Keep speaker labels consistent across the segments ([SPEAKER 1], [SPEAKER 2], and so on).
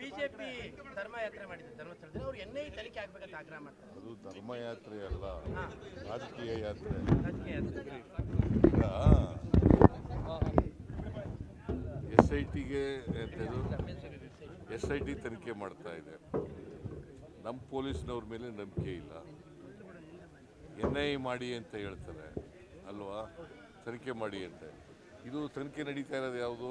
[SPEAKER 1] BJP ಧರ್ಮಯಾತ್ರೆ ಮಾಡಿದ್ರು ಧರ್ಮಸ್ಥಳದಲ್ಲಿ. ಅವ್ರು ಎನ್ ಐ ತನಿಖೆ ಆಗ್ಬೇಕಂತ ಆಗ್ರಹ ಮಾಡ್ತಾರೆ.
[SPEAKER 2] ಅದು ಧರ್ಮಯಾತ್ರೆ ಅಲ್ಲ ರಾಜಕೀಯ ಯಾತ್ರೆ. ಎಸ್ ಐ ಟಿಗೆ ಎಸ್ ಐ ಟಿ ತನಿಖೆ ಮಾಡ್ತಾ ಇದೆ. ನಮ್ಮ ಪೊಲೀಸ್ನವ್ರ ಮೇಲೆ ನಂಬಿಕೆ ಇಲ್ಲ. ಎನ್ ಐ ಮಾಡಿ ಅಂತ ಹೇಳ್ತಾರೆ ಅಲ್ವಾ? ತನಿಖೆ ಮಾಡಿ ಅಂತ. ಇದು ತನಿಖೆ ನಡೀತಾ ಇರೋದು ಯಾವುದು?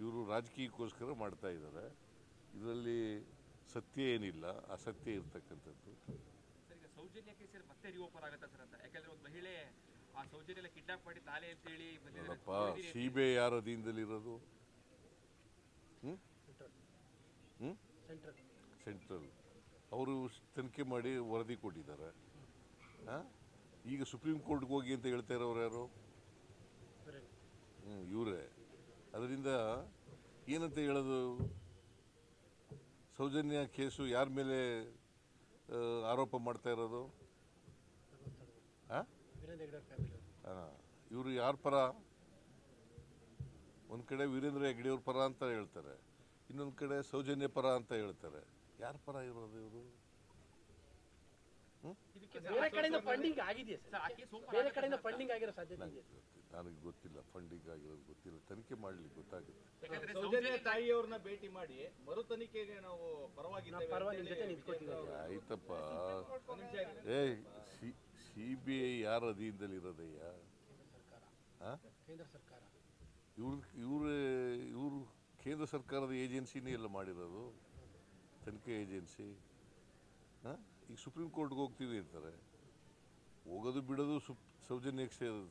[SPEAKER 2] ಇವರು ರಾಜಕೀಯಕ್ಕೋಸ್ಕರ ಮಾಡ್ತಾ ಇದ್ದಾರೆ. ಇದರಲ್ಲಿ ಸತ್ಯ ಏನಿಲ್ಲ ಅಸತ್ಯ ಇರ್ತಕ್ಕಂಥದ್ದು.
[SPEAKER 3] ಸರ್ ಈಗ ಸೌಜನ್ಯ ಕೇಸಲ್ಲಿ ಮತ್ತೆ ರಿಓಪನ್ ಆಗತ್ತಾ ಸರ್ ಅಂತ. ಯಾಕಂದ್ರೆ ಒಂದು ಮಹಿಳೆ ಆ ಸೌಜನ್ಯ ಎಲ್ಲ ಕಿಡ್ನಾಪ್ ಮಾಡಿ ತಾಲೆ ಅಂತ ಹೇಳಿ ಬಂದಿದ್ದಾರೆ.
[SPEAKER 2] ನೋಡಪ್ಪ ಸಿ ಬಿ ಐ ಯಾರ ಅಧೀನದಲ್ಲಿರೋದು?
[SPEAKER 1] ಸೆಂಟ್ರಲ್.
[SPEAKER 2] ಸೆಂಟ್ರಲ್. ಅವರು ತನಿಖೆ ಮಾಡಿ ವರದಿ ಕೊಟ್ಟಿದ್ದಾರೆ? ಈಗ ಸುಪ್ರೀಂ ಕೋರ್ಟ್ಗೆ ಹೋಗಿ ಅಂತ ಹೇಳ್ತಾ ಇರೋರು ಯಾರು? ಹ್ಞೂ ಇವರೇ. ಅದರಿಂದ ಏನಂತ ಹೇಳೋದು? ಸೌಜನ್ಯ ಕೇಸು ಯಾರ ಮೇಲೆ ಆರೋಪ ಮಾಡ್ತಾ ಇರೋದು? ಇವರು ಯಾರ ಪರ? ಒಂದು ಕಡೆ ವೀರೇಂದ್ರ ಹೆಗ್ಡೆಯವ್ರ ಪರ ಅಂತ ಹೇಳ್ತಾರೆ. ಇನ್ನೊಂದು ಕಡೆ ಸೌಜನ್ಯ ಪರ ಅಂತ ಹೇಳ್ತಾರೆ. ಯಾರ ಪರ ಇರೋದು ಇವರು?
[SPEAKER 1] ಬೇರೆ ಕಡೆಯಿಂದ ಫಂಡಿಂಗ್ ಆಗಿದೆಯಾ
[SPEAKER 3] ಸರ್?
[SPEAKER 1] ಬೇರೆ ಕಡೆಯಿಂದ ಫಂಡಿಂಗ್ ಆಗಿರೋ ಸಾಧ್ಯತೆ
[SPEAKER 2] ನನಗೆ ಗೊತ್ತಿಲ್ಲ ಫಂಡಿಂಗ್ ಆಗಿರೋದು ಗೊತ್ತಿಲ್ಲ ತನಿಖೆ ಮಾಡಲಿ ಗೊತ್ತಾಗುತ್ತೆ.
[SPEAKER 3] ಯಾಕಂದ್ರೆ
[SPEAKER 4] ಸೌಜನ್ಯ ತಾಯಿಯವ್ರನ್ನ ಭೇಟಿ ಮಾಡಿ ಮರು ತನಿಖೆಗೆ ನಾವು ಪರವಾಗಿದ್ದೇವೆ
[SPEAKER 1] ಪರವಾಗಿ ನಿಮ್ ಜೊತೆ
[SPEAKER 4] ಅಂತೇಳಿ
[SPEAKER 1] ನಿಂತ್ಕೊತೀವಿ
[SPEAKER 2] ಆಯ್ತಪ್ಪ. A C C B I ಯಾರ ಅಧೀನದಲ್ಲಿರೋದಯ್ಯ ಆ?
[SPEAKER 1] ಕೇಂದ್ರ ಸರ್ಕಾರ.
[SPEAKER 2] ಇವ್ರ ಇವ್ರ ಇವರು ಕೇಂದ್ರ ಸರ್ಕಾರದ ಏಜೆನ್ಸಿನೇ ಎಲ್ಲ ಮಾಡಿರೋದು? ತನಿಖೆ ಏಜೆನ್ಸಿ? ಹಾಂ ಈಗ ಸುಪ್ರೀಂ ಕೋರ್ಟ್ಗೆ ಹೋಗ್ತೀವಿ ಅಂತಾರೆ. ಹೋಗೋದು ಬಿಡೋದು ಸುಪ್ ಸೌಜನ್ಯಕ್ಕೆ ಸೇರೋದು.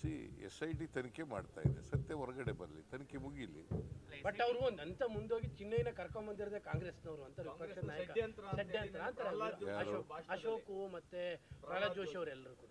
[SPEAKER 2] ಸಿ ಎಸ್ ಐ ಟಿ ತನಿಖೆ ಮಾಡ್ತಾ ಇದೆ. ಸತ್ಯ ಹೊರಗಡೆ ಬರಲಿ ತನಿಖೆ ಮುಗೀಲಿ.
[SPEAKER 1] ಬಟ್ ಅವರು ಒಂದ್ ಹಂತ ಮುಂದೋಗಿ ಚಿನ್ನೈನ ಕರ್ಕೊಂಡ್ ಬಂದಿರೋದೇ ಕಾಂಗ್ರೆಸ್ನವರು ಅಂತ ವಿಪಕ್ಷ ನಾಯಕ.
[SPEAKER 4] ಷಡ್ಯಂತ್ರ ಅಂತ
[SPEAKER 1] ಅಶೋಕ್ ಅಶೋಕು ಮತ್ತೆ ಪ್ರಹ್ಲಾದ್ ಜೋಶಿ ಅವರೆಲ್ಲರೂ ಕೂಡ.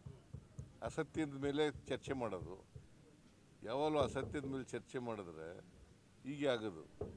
[SPEAKER 2] ಅಸತ್ಯದ ಮೇಲೆ ಚರ್ಚೆ ಮಾಡೋದು. ಯಾವಾಗಲೂ ಅಸತ್ಯದ ಮೇಲೆ ಚರ್ಚೆ ಮಾಡಿದ್ರೆ ಹೀಗೆ ಆಗೋದು.